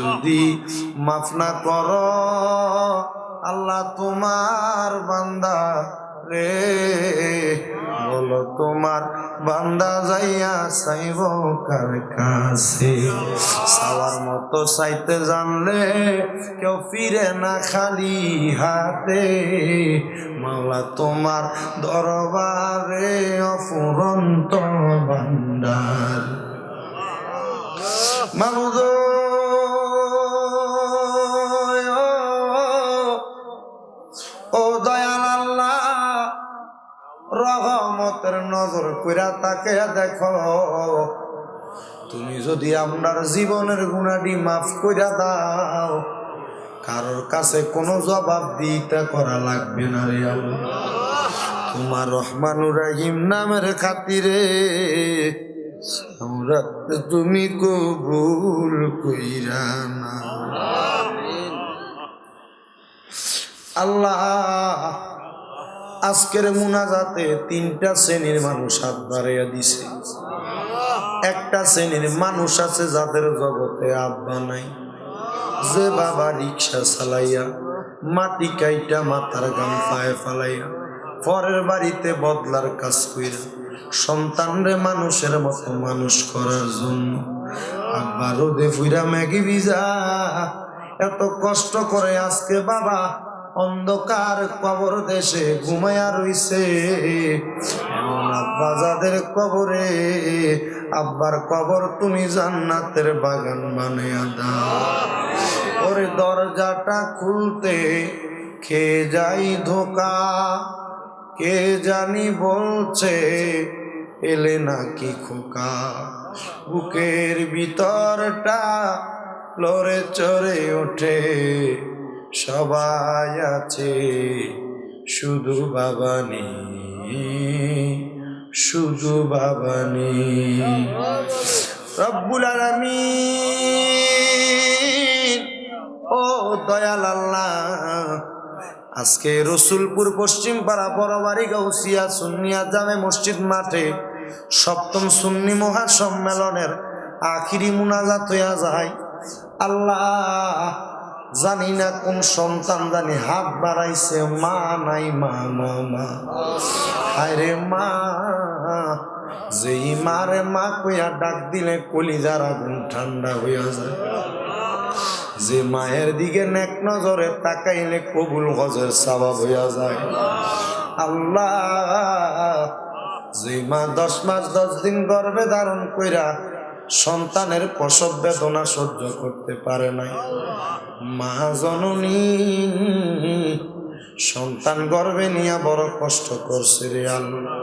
যদি মাফ না করো, আল্লাহ তোমার বান্দা রে। বলো তোমার বান্দা যাইয়া চাইব কার কাছে? চাওয়ার মতো চাইতে জানলে কেউ ফিরে না খালি হাতে। মাওলা তোমার দরবারে অফুরন্ত ভান্ডার মামুদ কইরা তাকে দেখো, তুমি যদি আপনার জীবনের গুণাটি মাফ কইরা দাও, কারোর কাছে কোনো জবাব দিতে করা লাগবে না রে তোমার রহমানুর রাহিম নামের খাতিরে তুমি কবুল কইরা না আল্লাহ। আজকের মুনাজাতে তিনটা শ্রেণির মানুষ হাত বাড়াইয়া দিছে। একটা শ্রেণির মানুষ আছে যাদের জগতে আব্বা নাই, যে বাবা রিক্সা চালাইয়া, মাটি কাইটা মাথার গান পায়ে ফালাইয়া, পরের বাড়িতে বদলার কাজ কইরা, সন্তানরে মানুষের মতো মানুষ করার জন্য আব্বা রোদে ফুইরা ম্যাগি ভিজা। এত কষ্ট করে আজকে বাবা অন্ধকার কবর দেশে ঘুমায়া রইছে। এমন আব্বা যাদের কবরে, আব্বার কবর তুমি জান্নাতের বাগান বানিয়ে দাও। ওরে দরজাটা খুলতে খেয়ে যাই ধোকা, কে জানি বলছে, এলে নাকি খোকা। বুকের ভিতরটা লড়ে চড়ে ওঠে। সবাই আছে, শুধু বাবা শুধু বাবা রব্বুল আলামিন, ও দয়াল আল্লাহ, আজকে রসুলপুর পশ্চিম পাড়া বড়বাড়ি গৌসিয়া সুন্নিয়া জামে মসজিদ মাঠে সপ্তম সুন্নি মহাসম্মেলনের আখিরি মুনাজাত হইয়া যায়। আল্লাহ জানি না কোন সন্তান জানি হাত বাড়াইছে, মা নাই, মা মা মা। আরে মা, যেই মারে মা কইয়া ডাক দিলে কলি কলিজার আগুন ঠান্ডা হইয়া যায়। যে মায়ের দিকে নেক নজরে তাকাইলে কবুল হজের স্বভাব হইয়া যায়। আল্লাহ যে মা দশ মাস দশ দিন গর্ভে ধারণ কইরা সন্তানের প্রসব বেদনা সহ্য করতে পারে নাই। মা জননী, সন্তান গর্ভে নিয়ে বড় কষ্ট করছে রে আল্লাহ।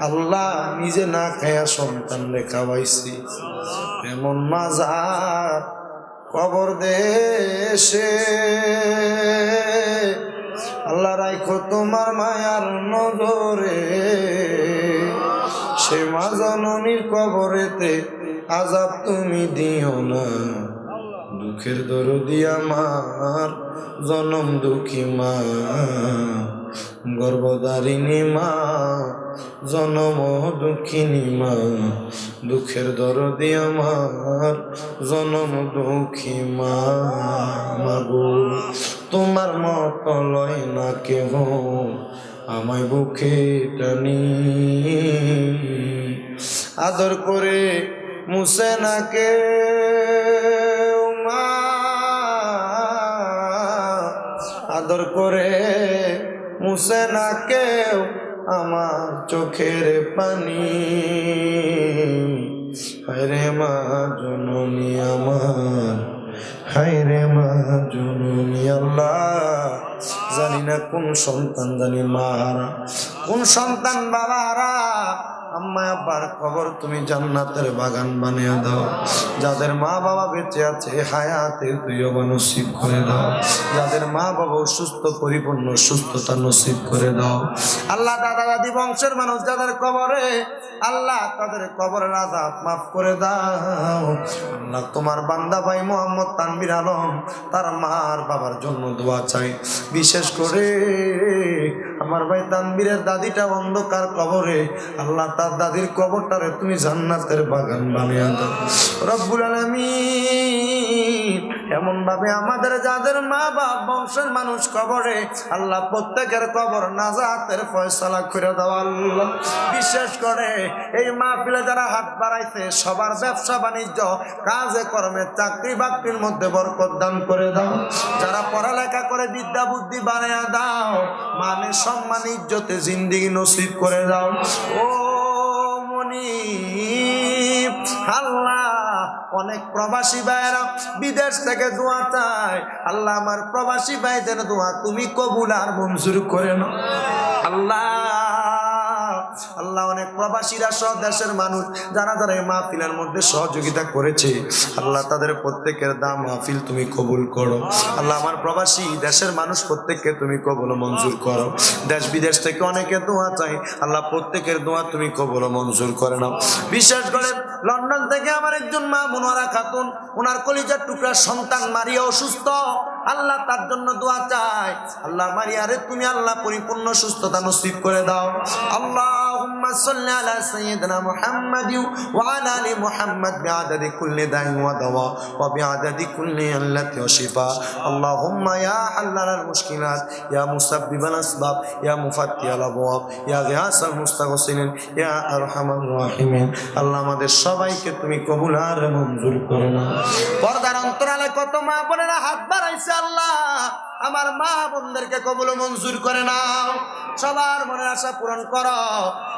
আল্লাহ নিজে না খায়া সন্তান রে পাইছি এমন মাজার কবর দেশে। আল্লাহ রাইখো তোমার মায়ার নজরে। সে মা জননীর কবরেতে আজাব তুমি দিও না। দুঃখের দরদি আমার, জনম দুঃখী মা। গর্ভধারিণী মা, জনম দুঃখিনী মা। দুঃখের দরদি আমার, জনম দুঃখী মা। মাগো, তোমার মত লয় না কেহ, আমায় বুকে টানি। আদর করে মুসে না মা আদর করে মুসে না আমার চোখের পানি। হরে মা জননী আমার। হায়রে মা জননী আল্লাহ। জানি না কোন সন্তান, জানি মারা। কোন সন্তান বাবারা, আম্মা আব্বার খবর তুমি জান্নাতের বাগান বানিয়ে দাও। যাদের মা বাবা বেঁচে আছে হায়াতে তুইও নসিব করে দাও। যাদের মা বাবা অসুস্থ, পরিপূর্ণ সুস্থতা নসিব করে দাও। আল্লাহ দাদা দাদি বংশের মানুষ যাদের কবরে, আল্লাহ তাদের কবরের আজাব মাফ করে দাও। আল্লাহ তোমার বান্দা ভাই মোহাম্মদ তানবির আলম তার মার বাবার জন্য দোয়া চাই। বিশেষ করে আমার ভাই তানবীরের দাদিটা অন্ধকার কবরে, আল্লাহ তার দাদির কবরটারে তুমি জান্নাতের বাগান বানিয়ে দাও। রব্বুল আলামিন এমন ভাবে আমাদের যাদের মা বাপ বংশের মানুষ কবরে, আল্লাহ প্রত্যেকের কবর নাজাতের ফয়সালা করে দেওয়া আল্লাহ। বিশেষ করে এই মাহফিলে যারা হাত বাড়াইছে, সবার ব্যবসা বাণিজ্য, কাজে কর্মে চাকরি বাকরির মধ্যে বরকত দান করে দাও। যারা পড়ালেখা করে বিদ্যা বুদ্ধি বানিয়ে দাও মানে সম্মান, ইজ্জতে জিন্দিগি নসিব করে দাও। ও মনি আল্লাহ, অনেক প্রবাসী ভাইরা বিদেশ থেকে দোয়া চায়। আল্লাহ, আমার প্রবাসী ভাইদের দোয়া তুমি কবুল আর মঞ্জুর করে না আল্লাহ আল্লাহ অনেক প্রবাসীরা সব দেশের মানুষ, যারা যারা এই মাহফিলের মধ্যে সহযোগিতা করেছে, আল্লাহ তাদের প্রত্যেকের দাম মাহফিল তুমি কবুল করো। আল্লাহ আমার প্রবাসী দেশের মানুষ প্রত্যেককে তুমি কবুল মঞ্জুর করো। দেশ বিদেশ থেকে অনেকে দোয়া চাই আল্লাহ প্রত্যেকের দোয়া তুমি কবুল মঞ্জুর করে নাও। বিশ্বাস করে লন্ডন থেকে আমার একজন মা মুনারা খাতুন ওনার কলিজার টুকরা সন্তান মারিয়া অসুস্থ আল্লাহ তার জন্য দোয়া চাই আল্লাহ মারিয়ারে তুমি আল্লাহ পরিপূর্ণ সুস্থতা নসিব করে দাও اللهم صل على سيدنا محمد وعلى ال محمد بعدد كل داء ودواء وبعدد كل علة وشفاء اللهم يا حلل المشكلات يا مسبب الاسباب يا مفتح الابواب يا غياث المستغفرين يا ارحم الراحمين আল্লাহ আমাদের সবাইকে তুমি কবুল আর মঞ্জুর করে না। পর্দার অন্তরালে কত মা বোনেরা হাত বাড়াইছে আল্লাহ, আমার মা বোনদেরকে কবুল মঞ্জুর করে নাও। সবার মনের আশা পূরণ করো,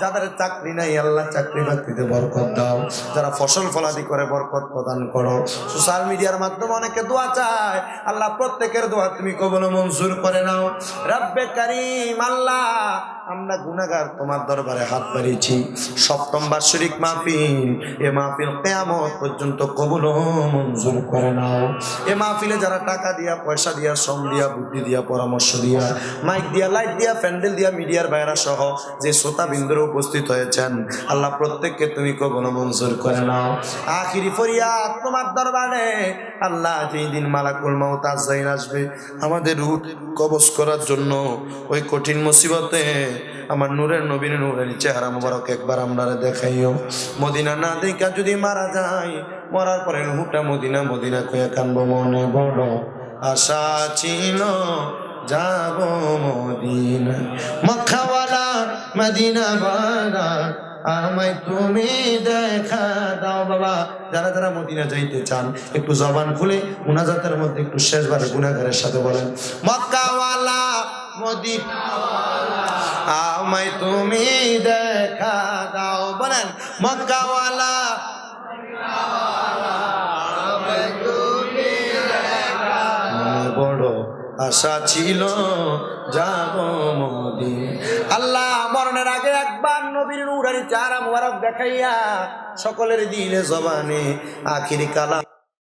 যাদের চাকরি নাই আল্লাহ চাকরি বাকরিতে বরকত দাও। যারা ফসল ফলাদি করে বরকত প্রদান করো। সোশ্যাল মিডিয়ার মাধ্যমে অনেকে দোয়া চায়, আল্লাহ প্রত্যেকের দোয়া তুমি কবল মঞ্জুর করে নাও। রব্বে কারিম, আল্লাহ, আমরা গুনাগার তোমার দরবারে হাত বাড়িয়েছি। সপ্তম বার্ষিক মাহফিল এ মাহফিল কেয়ামত পর্যন্ত কবুল মঞ্জুর করে নাও। এ মাহফিলে যারা টাকা দিয়া, পয়সা দিয়া, শ্রম দিয়া, বুদ্ধি দিয়া, পরামর্শ দিয়া মাইক দিয়া লাইট দিয়া, প্যান্ডেল দিয়া, মিডিয়ার বাইরা সহ যে শ্রোতা বিন্দুরে উপস্থিত হয়েছেন, আল্লাহ প্রত্যেককে তুমি কবল মঞ্জুর করে নাও। আখিরি ফরিয়াদ তোমার দরবারে, আল্লাহ যেই দিন মালাকুল মাউত আজাইন আসবে, আমাদের রুট কবজ করার জন্য ওই কঠিন মুসিবতে আমার নূরের নবীন নূরের চেহারা মোবারক একবার আমরা দেখাইও। মদিনা না দেখা যদি মারা যায়, মরার পরে হুটা মদিনা মদিনা কয়ে কানবো মনে বড় আশা ছিল, যাব মদিনা। মক্কাওয়ালা মদিনা বালা আমায় তুমি দেখা দাও বাবা। যারা যারা মদিনা যাইতে চান, একটু জবান খুলে মুনাজাতের মধ্যে একটু শেষবার গুনাগারের সাথে বলেন, মক্কাওয়ালা মদিনা আমায় তুমি দেখা দাও। বলেন, মক্কাওয়ালা। বড় আশা ছিল, যাব মোদি আল্লাহ মরণের আগে একবার নবীর নুরানি চারা মুবারক দেখাইয়া সকলের দিলে জবানে আখিরি কালা